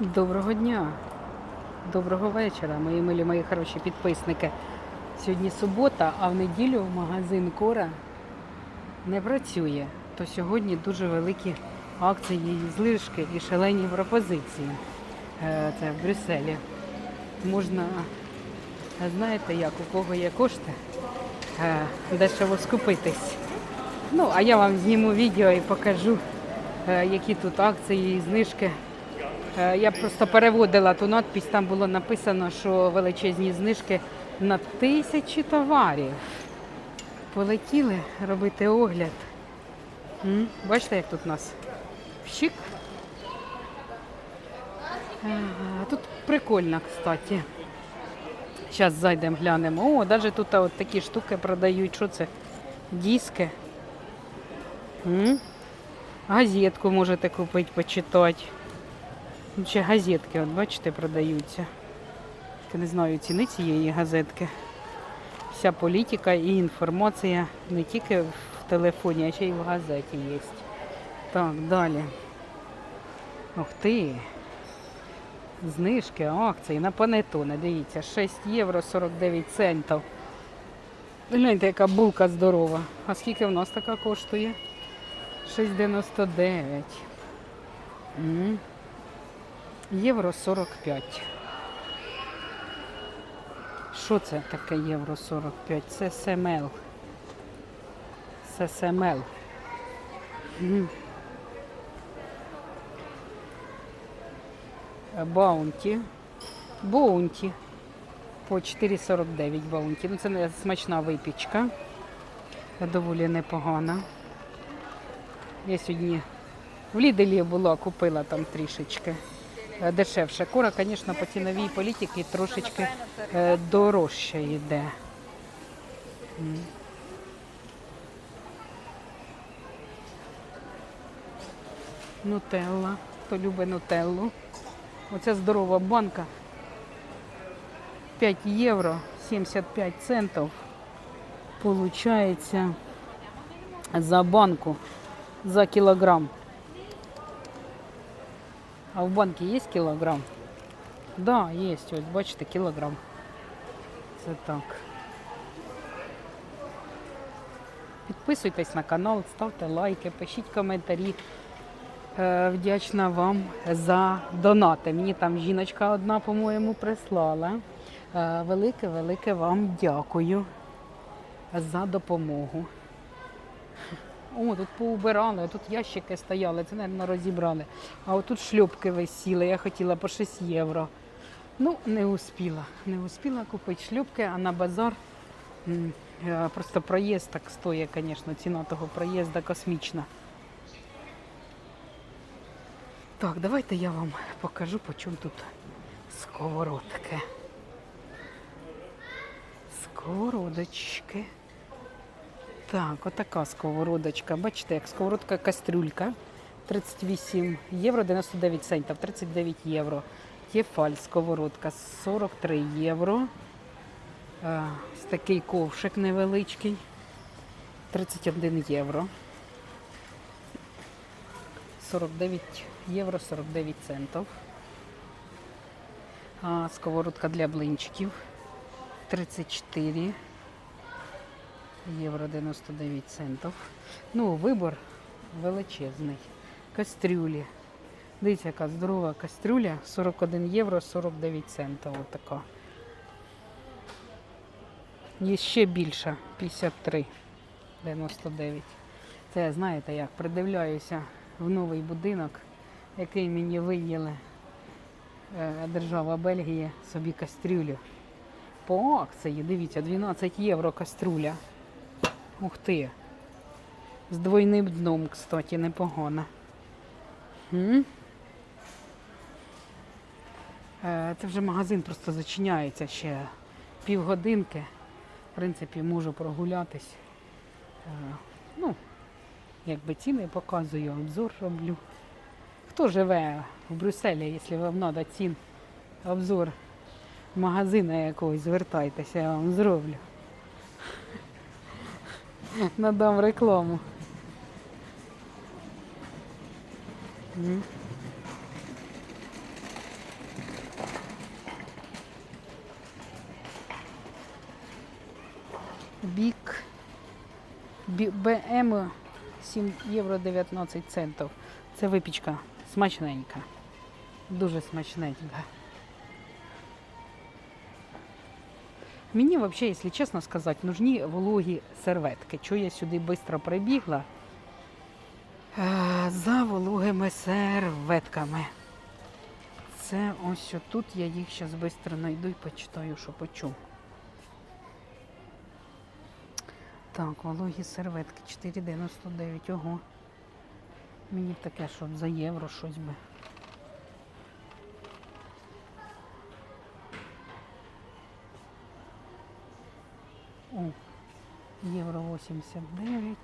Доброго дня, доброго вечора, мої милі, мої хороші підписники. Сьогодні субота, а в неділю магазин Кора не працює. То сьогодні дуже великі акції, і знижки і шалені пропозиції. Е, Це в Брюсселі. Можна, знаєте як, у кого є кошти, е, дешево скупитись. Ну, а я вам зніму відео і покажу, е, які тут акції і знижки. Е, Я просто переводила ту надпись, там було написано, що величезні знижки на тисячі товарів. Полетіли робити огляд. Бачите, як тут у нас щик. Е, Тут прикольно, кстати. Зараз зайдемо, глянемо. О, навіть тут от такі штуки продають. Що це? Диски. Газетку можете купити, почитати. Ну, Ще газетки, от бачите, продаються. Я не знаю ціни цієї газетки. Вся політика і інформація не тільки в телефоні, а ще й в газеті є. Так, далі. Ух ти. Знижки, акції на панетони. Дивіться, 6 євро 49 центів. Гляньте, яка булка здорова. А скільки в нас така коштує? 6,99. Євро 45. Що це таке євро 45? Це СМЛ. Це. Е, Баунті. Боунті. По 4,49 баунті. Ну, це смачна випічка. Доволі непогана. Я сьогодні в Ліделі була, купила там трішечки дешевше. Кора, звісно, по ціновій політиці трошечки е, дорожче йде. Нутелла. Хто любить нутеллу. Оця здорова банка. 5 євро 75 центів. Получається за банку за кілограм. А в банке есть килограмм? Да, есть. Ось, бачите, кілограм. Це так. Підписуйтесь на канал, ставте лайки, пишіть коментарі. Е, Вдячна вам за донати. Мені там жіночка одна, по-моєму, прислала. Велике-велике вам дякую за допомогу. О, тут поубирали, тут ящики стояли, це, мабуть, розібрали. А отут шльопки висіли, я хотіла по 6 євро. Ну, не успіла. Не успіла купити шльопки, а на базар е, просто проїзд так стоїть, звісно, ціна того проїзду космічна. Так, давайте я вам покажу, по чому тут сковородки. Сковородочки. Так, отака сковородочка. Бачите, як сковородка кастрюлька. 38 євро 99 центів, 39 євро. Тефаль сковородка 43 євро. Е, Ось такий ковшик невеличкий. 31 євро. 49 євро 49 центів. А сковородка для блинчиків 34 євро 99 центів. Ну, вибор величезний. Кастрюлі. Дивіться, яка здорова кастрюля. 41 євро 49 центів. Отака. Є ще більша 53,99. Це знаєте як, придивляюся в новий будинок, який мені виділи е, держава Бельгії собі кастрюлю. По акції, дивіться, 12 євро каструля. Ух ти. З двойним дном, кстати, непогано. М? Е, Це вже магазин просто зачиняється ще півгодинки. В принципі, можу прогулятись. Е, Ну, якби ціни показую, обзор роблю. Хто живе в Брюсселі, якщо вам треба цін, обзор магазина якогось, звертайтеся, я вам зроблю. Надам рекламу. Бік БМ 7 євро 19 центів. Це випічка смачненька. Дуже смачненька. Мені взагалі, якщо чесно сказати, нужні вологі серветки. Чого я сюди швидко прибігла? За вологими серветками. Це ось тут я їх зараз швидко знайду і почитаю, що по чому. Так, вологі серветки 4,99. Ого. Мені таке, щоб за євро щось би. О, євро 89.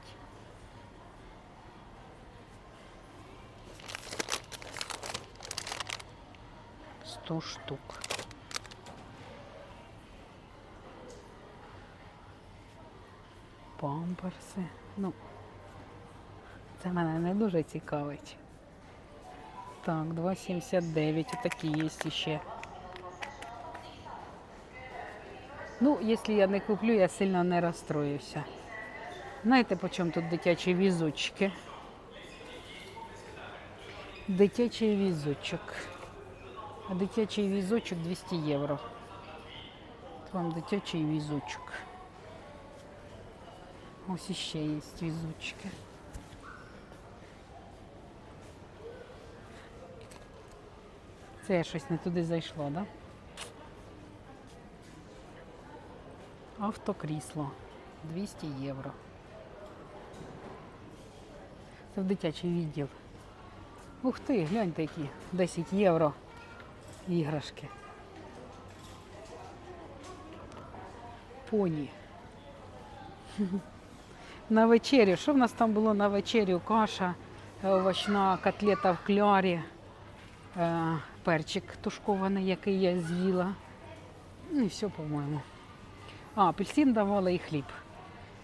Сто штук. Памперси. Ну, це мене не дуже цікавить. Так, 2,79. Отакі є ще. Ну, якщо я не куплю, я сильно не розстроюся. Знаєте, по чому тут дитячі візочки? Дитячий візочок. А дитячий візочок 200 євро. От вам дитячий візочок. Ось іще є візочки. Це я щось не туди зайшла, так? Да? Автокрісло 200 євро. Це в дитячий відділ. Ух ти, гляньте які 10 євро іграшки. Поні. На вечерю. Що в нас там було на вечерю? Каша, е, овочна котлета в клярі, е, перчик тушкований, який я з'їла. Ну і все, по-моєму. А, апельсин давала і хліб.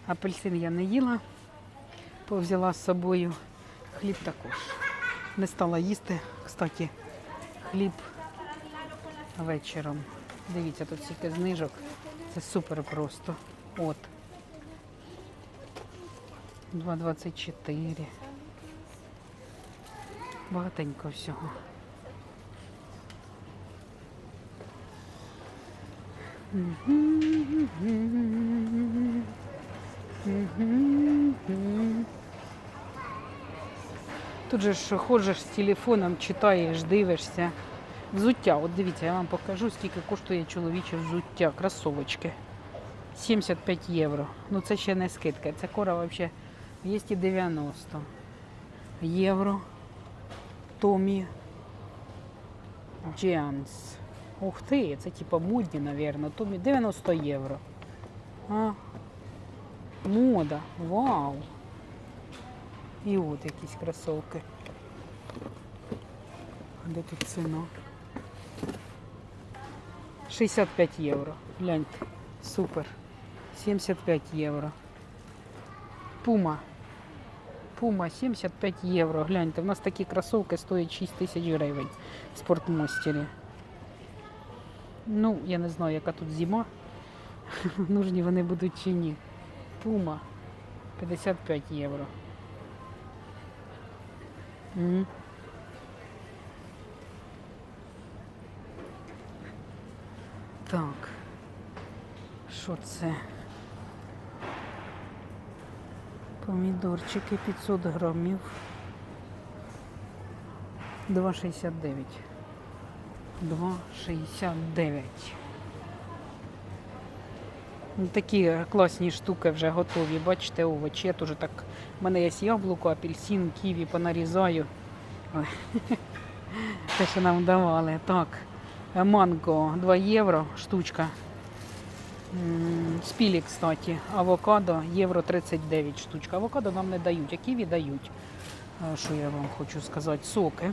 Апельсин я не їла, повзяла з собою. Хліб також. Не стала їсти, кстати, хліб вечором. Дивіться, тут стільки знижок. Це супер просто. От. 2,24. Багатенько всього. Тут же ж ходиш з телефоном, читаєш, дивишся. Взуття, от дивіться, я вам покажу, скільки коштує чоловіче взуття, кросовочки. 75 євро. Ну це ще не скидка. Це кора взагалі 290 євро. Томі Джеанс. Ух ти, це типа модні, мабуть. Томі 90 євро. А? Мода. Вау. І от якісь кросовки. А Де тут ціна? 65 євро. Гляньте. Супер. 75 євро. Пума. Пума 75 євро. Гляньте, в нас такі кросовки стоять 6 тисяч гривень в спортмостері. Ну, я не знаю, яка тут зима. Нужні вони будуть чи ні. Пума 55 євро. М. Так. Що це? Помідорчики 500 грамів. 2,69. 2,69. Ну, Такі класні штуки вже готові. Бачите, овочі. Я теж так. У мене є яблуко, апельсин, ківі понарізаю. Те, що нам давали. Так. е, Манго 2 євро штучка. Спілі, кстати, авокадо євро 39 штучка. Авокадо нам не дають, а ківі дають. Е, Що я вам хочу сказати? Соки.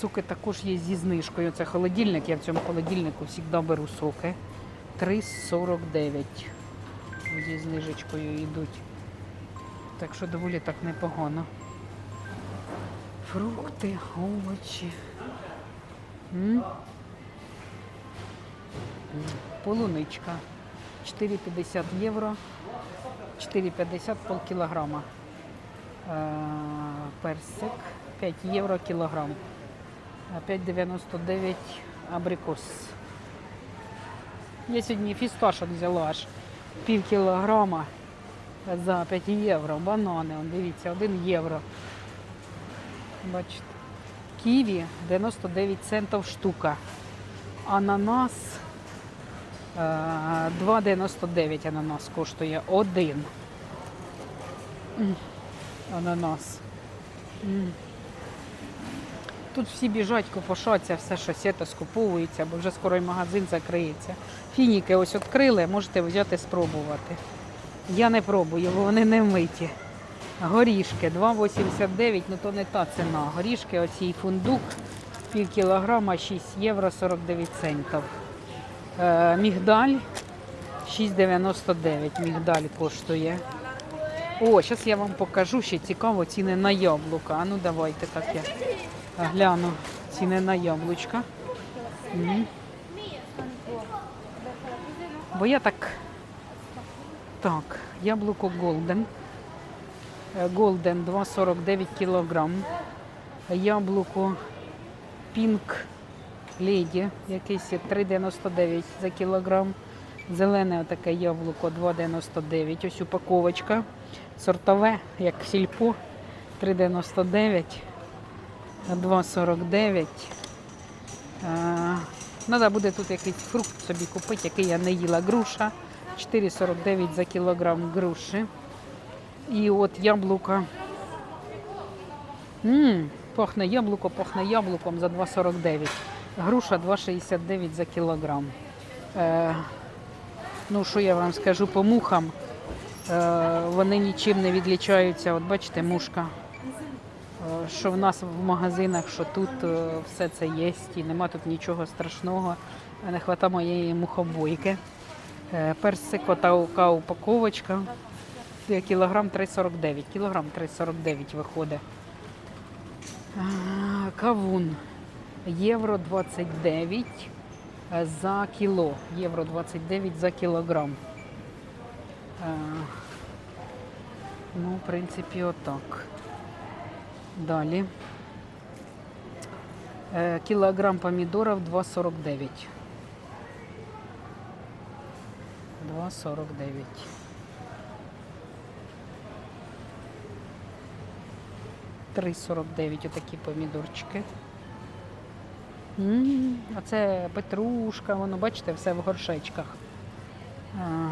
Соки також є зі знижкою. Це холодильник. Я в цьому холодильнику завжди беру соки. 3,49. Зі знижечкою йдуть. Так що доволі так непогано. Фрукти, овочі. М? Полуничка. 4,50 євро, 4,50 полкілограма. Е, Персик 5 євро кілограм. Е, 5,99 абрикос. Я сьогодні фісташок взяла аж пів кілограма за 5 євро. Банани, дивіться, 1 євро. Бачите. Ківі 99 центів штука. Ананас е, 2,99 ананас коштує один. Ананас. Тут всі біжать, копошаться, все щось це скуповується, бо вже скоро і магазин закриється. Фініки ось відкрили, можете взяти спробувати. Я не пробую, бо вони не вмиті. Горішки 2,89, ну то не та ціна. Горішки, оцій фундук, пів кілограма, 6 євро 49 центів. Е, мігдаль 6,99 мігдаль коштує. О, зараз я вам покажу ще цікаво ціни на яблука. А ну давайте так я гляну ціни на яблучка. М. Бо я так. Так, яблуко Голден. Е, Голден 2,49 кілограм. Яблуко Пінк Леді, якесь 3,99 за кілограм. Зелене отаке яблуко 2,99. Ось упаковочка. Сортове, як сільпо, 3,99. 2,49. Треба буде тут якийсь фрукт собі купити, який я не їла. Груша 4,49 за кілограм груші. І от яблука. Ммм, пахне яблуко, пахне яблуком за 2,49. Груша 2,69 за кілограм. Е, ну, що я вам скажу по мухам? Е, вони нічим не відлічаються. От бачите, мушка. Е, Що в нас в магазинах, що тут е, все це є, і нема тут нічого страшного. Не вистачає моєї мухобойки. Е, Персик, така упаковочка. Е, Кілограм 3,49. Кілограм 3,49 виходить. Кавун. Євро 29 за кіло. Євро 29 за кілограм. Ну, в принципі, отак. Далі. Е, Кілограм помідорів 2,49. 2,49. Три 49 отакі помідорчики. М, А це петрушка, воно, бачите, все в горшечках. А,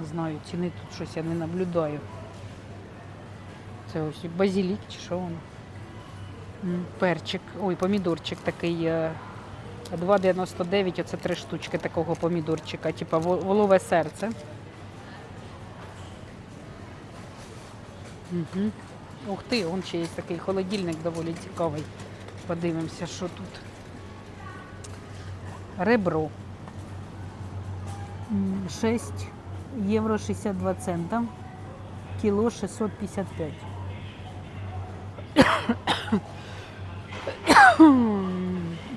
не знаю, ціни тут щось я не наблюдаю. Це ось і базилік чи що воно? Перчик, ой, помідорчик такий е, 2,99, оце три штучки такого помідорчика, типа во- волове серце. Угу. Ух ти, он ще є такий холодильник доволі цікавий. Подивимося, що тут. Ребро. М, 6 євро 62 цента. Кіло 655.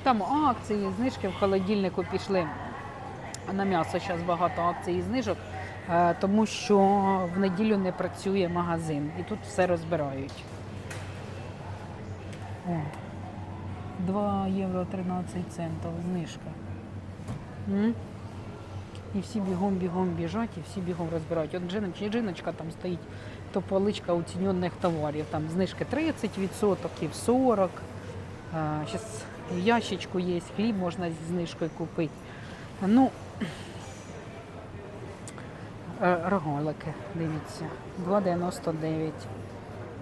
Там акції, знижки в холодильнику пішли. На м'ясо зараз багато акцій і знижок, е, тому що в неділю не працює магазин і тут все розбирають. О, 2 євро 13 центів знижка. І всі бігом бігом біжать, і всі бігом розбирають. От жіночка, жіночка там стоїть, то поличка оцінених товарів. Там знижки 30%, і 40%. Зараз ящичку є, хліб можна зі знижкою купити. Ну, е, рогалики, дивіться, 2,99,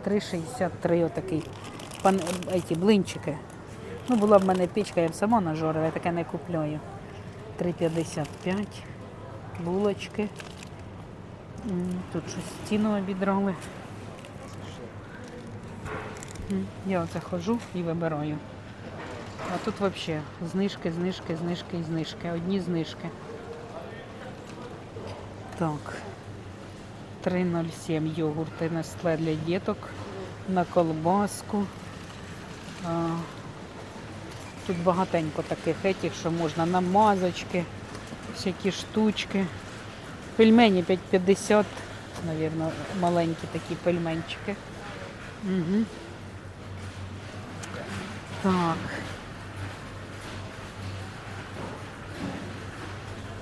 3,63 отакий. Пан, ці блинчики. Ну, була б в мене пічка, я б сама нажорила, я таке не купляю. 3,55 булочки. Тут щось ціну обідрали. Я оце ходжу і вибираю. А тут взагалі знижки, знижки, знижки і знижки. Одні знижки. Так. 3,07 йогурти Нестле для діток на колбаску. Тут багатенько таких етіх, що можна намазочки. Всякі штучки. Пельмені 5,50, навірно, маленькі такі пельменчики. Угу. Так.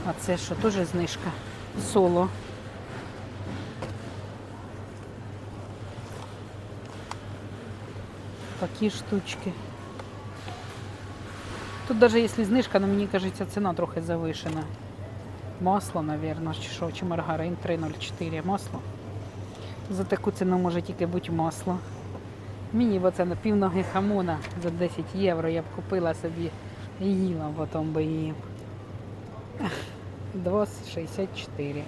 А це що, теж знижка? Соло. Такі штучки. Тут даже если знижка, но мені кажеться, ціна трохи завишена. Масло, чи що, чи маргарин 3,04 масло. За таку ціну може тільки бути масло. Мені бо це на півноги хамона за 10 євро я б купила собі і їла, потім би її. 2,64.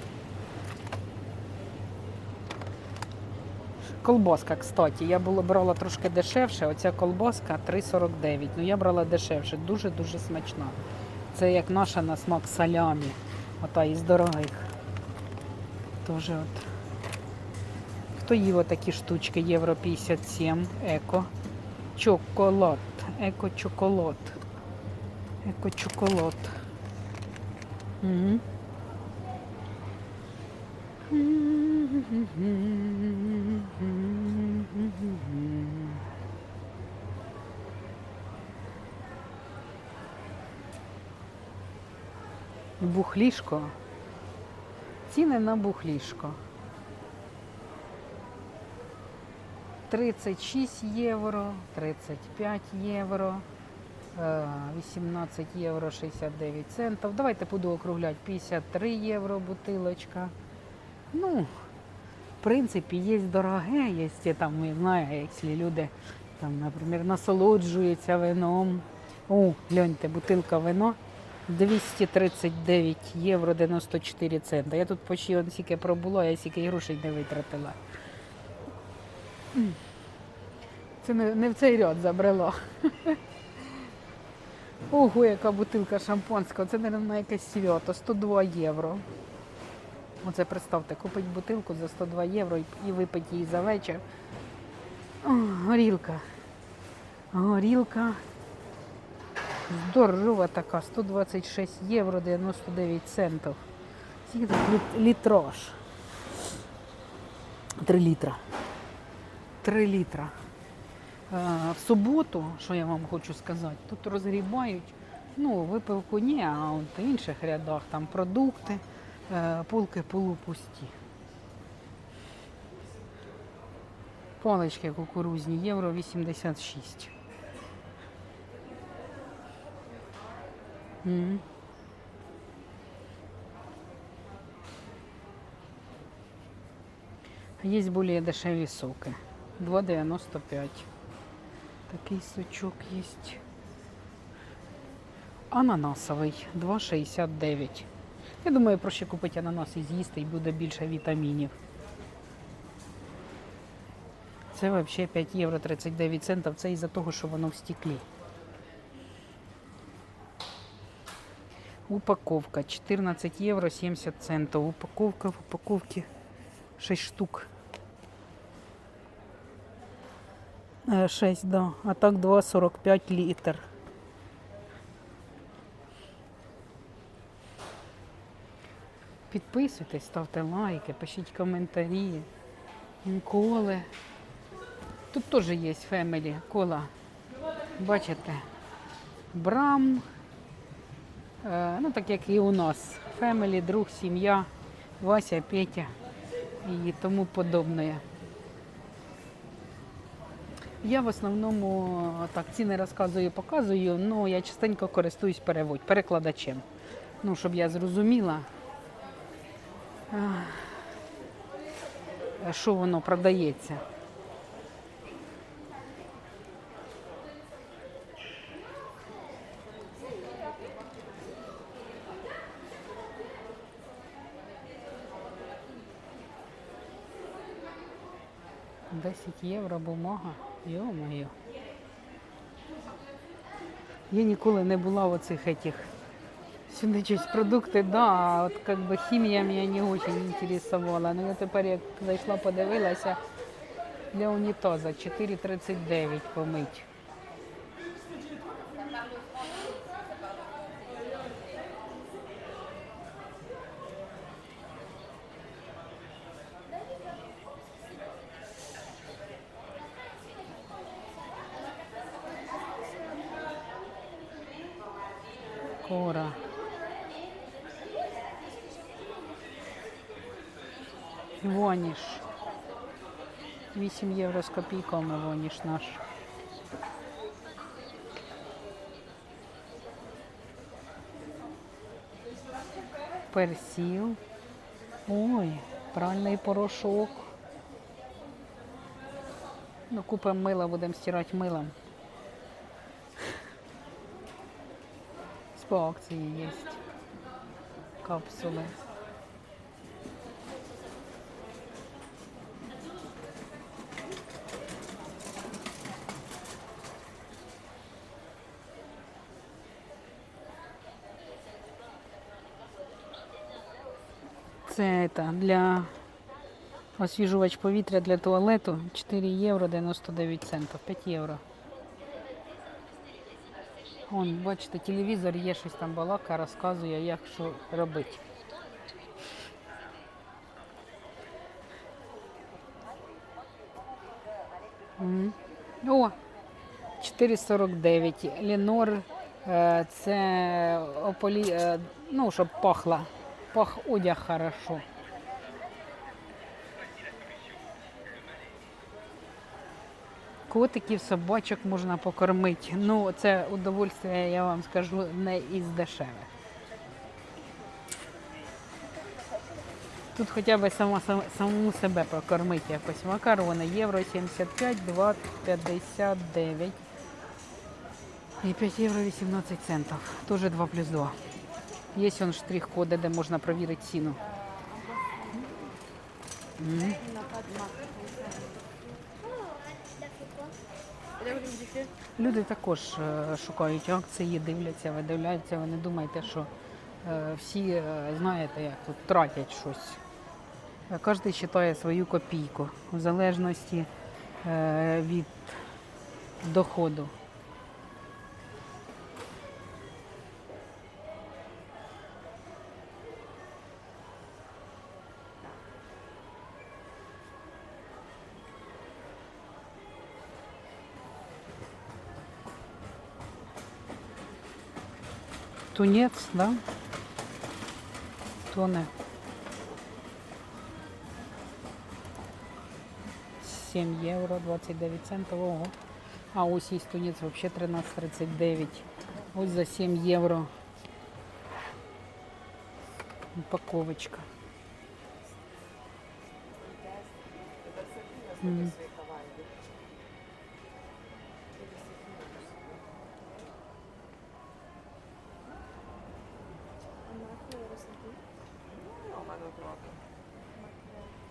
Колбаска, кстати, я була брала трошки дешевше. Оця колбаска 3,49. Ну я брала дешевше, дуже-дуже смачна. Це як наша на смак салямі. Ота із дорогих. Тоже от. Хто їв отакі штучки? Євро 57, еко. Чоколад. Еко чоколад. Еко чоколад. Угу. Бухлішко. Ціни на бухлішко. 36 євро, 35 євро, е, 18 євро 69 центів. Давайте буду округляти 53 євро бутилочка. Ну, в принципі, є дороге, є там, я знаю, якщо люди там, наприклад, насолоджуються вином. О, гляньте, бутилка вино 239 євро 94 цента. Я тут почти он стільки пробула, я стільки грошей не витратила. Це не, не в цей ряд забрала. Ого, яка бутилка шампанського. Це, мабуть, якесь свято. 102 євро. Оце представте, купить бутилку за 102 євро і випить її за вечір. О, горілка. Горілка. Здорова така, 126 євро 99 центів. Скільки тут літраж? 3 літра. 3 літра. Е, В суботу, що я вам хочу сказати, тут розгрібають, ну, випивку ні, а в інших рядах там продукти, е, полки полупусті. Палички кукурузні, євро 86. М. Є більш дешеві соки. 2,95. Такий сучок є. Ананасовий 2,69. Я думаю, проще купити ананас і з'їсти і буде більше вітамінів. Це взагалі 5 євро 39 центів. Це із-за того, що воно в стеклі. Упаковка 14 євро 70 центів. Упаковка в упаковці 6 штук. 6, да. А так 2,45 літр. Підписуйтесь, ставте лайки, пишіть коментарі. Коли. Тут теж є фемелі кола. Бачите? Брам. Е, ну, так як і у нас. Фемелі, друг, сім'я, Вася, Петя і тому подобне. Я в основному так ціни розказую, показую, але я частенько користуюсь переводь, перекладачем. Ну, щоб я зрозуміла, що воно продається. Десять євро бумага. Йо-моє. Я ніколи не була в оцих этих Сюди щось продукти, да, а от как бы хімія мене не очень інтересувала. Ну я тепер як зайшла, подивилася для унітаза 4,39 помить. Кора. Воніш. 8 євро з копійками воніш наш. Персіл. Ой, пральний порошок. Ну, купимо мила, будемо стирати милом. По акції є. Капсули. Це для освіжувач повітря для туалету 4 євро 99 центів. 5 євро. Вон, бачите, телевізор є щось там балака, розказує, як що робити. О, 4,49. Лінор е, це ополі, е, ну, щоб пахло. Пах одяг хорошо. Котиків, собачок можна покормити. Ну, це удовольствие, я вам скажу, не із дешевих. Тут хоча б сама, сам- саму себе прокормити якось. Макарони, євро 75, 2,59. І 5 євро 18 центів. Тоже 2 плюс 2. Є он штрих-коди, де можна перевірити ціну. М. Люди також е, шукають акції, дивляться, видивляються. Ви не думайте, що е, всі е, знаєте, як тут тратять щось. Кожен вважає свою копійку в залежності від доходу. Тунець, да? Тоне. 7 євро 29 центів. Ого. А ось є тунець взагалі 13,39. Ось за 7 євро. Упаковочка.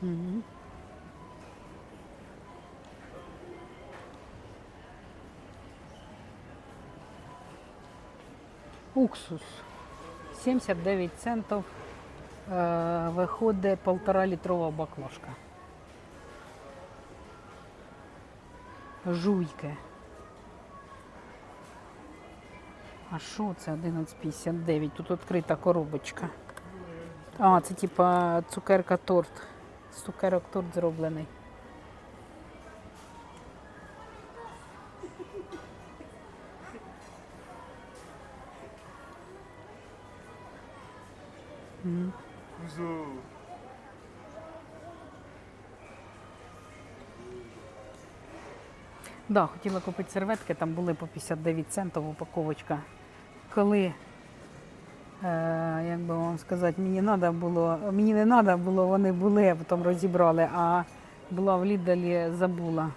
М. Мгм. Уксус. 79 центів. Е, виходить полтора літрова баклажка. Жуйки. А що це 11,59? Тут відкрита коробочка. А, це типа цукерка торт. З цукерок торт зроблений. Мгм. Да, хотіла купити серветки, там були по 59 центів упаковочка. Коли, е, як би вам сказати, мені надо було, мені не треба було, вони були, а потім розібрали, а була в Лідалі, забула.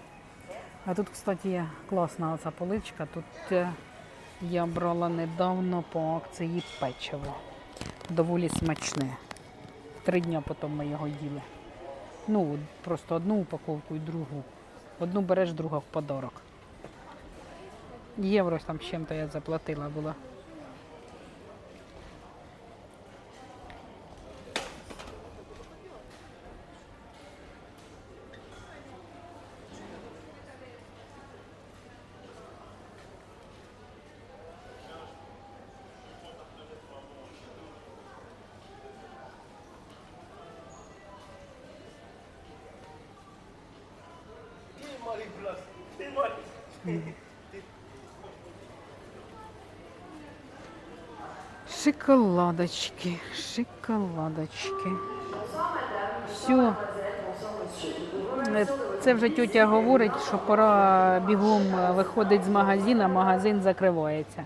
А тут, кстати, класна оця поличка. Тут е, я брала недавно по акції печиво. Доволі смачне. Три дні потім ми його їли. Ну, просто одну упаковку і другу. Одну береш, друга в подарок. Євро там з чим-то я заплатила була. money plus. Ten money. Шоколадочки, шоколадочки. Все. Це вже тітя говорить, що пора бігом виходить з магазину, магазин закривається.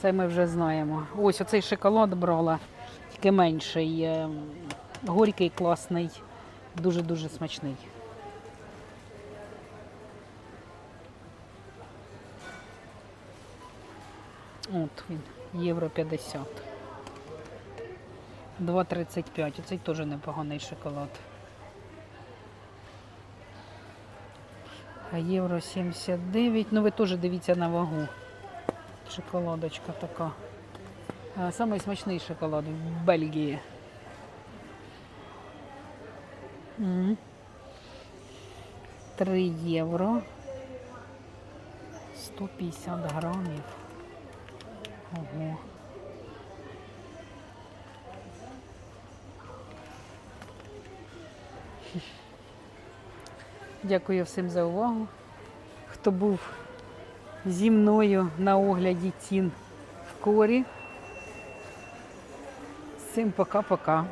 Це ми вже знаємо. Ось оцей шоколад брала, тільки менший. Ем, горький, класний, дуже-дуже смачний. От він, євро 50. 2,35. Оцей теж непоганий шоколад. А євро 79. Ну ви теж дивіться на вагу. Шоколадочка така. Самий смачний шоколад в Бельгії. М. 3 євро. 150 грамів. Ого. Дякую всім за увагу. Хто був зі мною на огляді цін в корі. Всім пока-пока.